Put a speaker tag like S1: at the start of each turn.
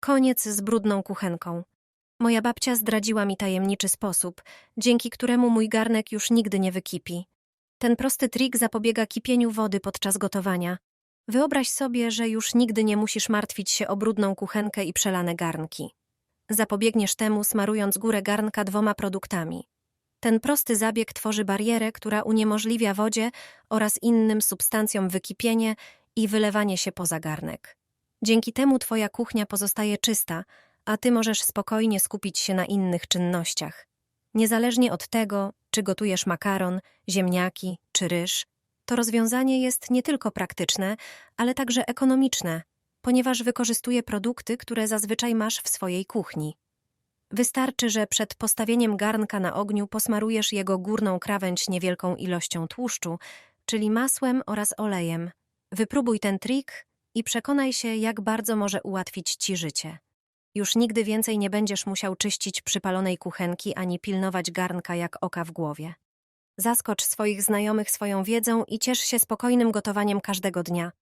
S1: Koniec z brudną kuchenką. Moja babcia zdradziła mi tajemniczy sposób, dzięki któremu mój garnek już nigdy nie wykipi. Ten prosty trik zapobiega kipieniu wody podczas gotowania. Wyobraź sobie, że już nigdy nie musisz martwić się o brudną kuchenkę i przelane garnki. Zapobiegniesz temu smarując górę garnka dwoma produktami. Ten prosty zabieg tworzy barierę, która uniemożliwia wodzie oraz innym substancjom wykipienie i wylewanie się poza garnek. Dzięki temu twoja kuchnia pozostaje czysta, a ty możesz spokojnie skupić się na innych czynnościach. Niezależnie od tego, czy gotujesz makaron, ziemniaki czy ryż, to rozwiązanie jest nie tylko praktyczne, ale także ekonomiczne, ponieważ wykorzystuje produkty, które zazwyczaj masz w swojej kuchni. Wystarczy, że przed postawieniem garnka na ogniu posmarujesz jego górną krawędź niewielką ilością tłuszczu, czyli masłem oraz olejem. Wypróbuj ten trik i przekonaj się, jak bardzo może ułatwić ci życie. Już nigdy więcej nie będziesz musiał czyścić przypalonej kuchenki ani pilnować garnka jak oka w głowie. Zaskocz swoich znajomych swoją wiedzą i ciesz się spokojnym gotowaniem każdego dnia.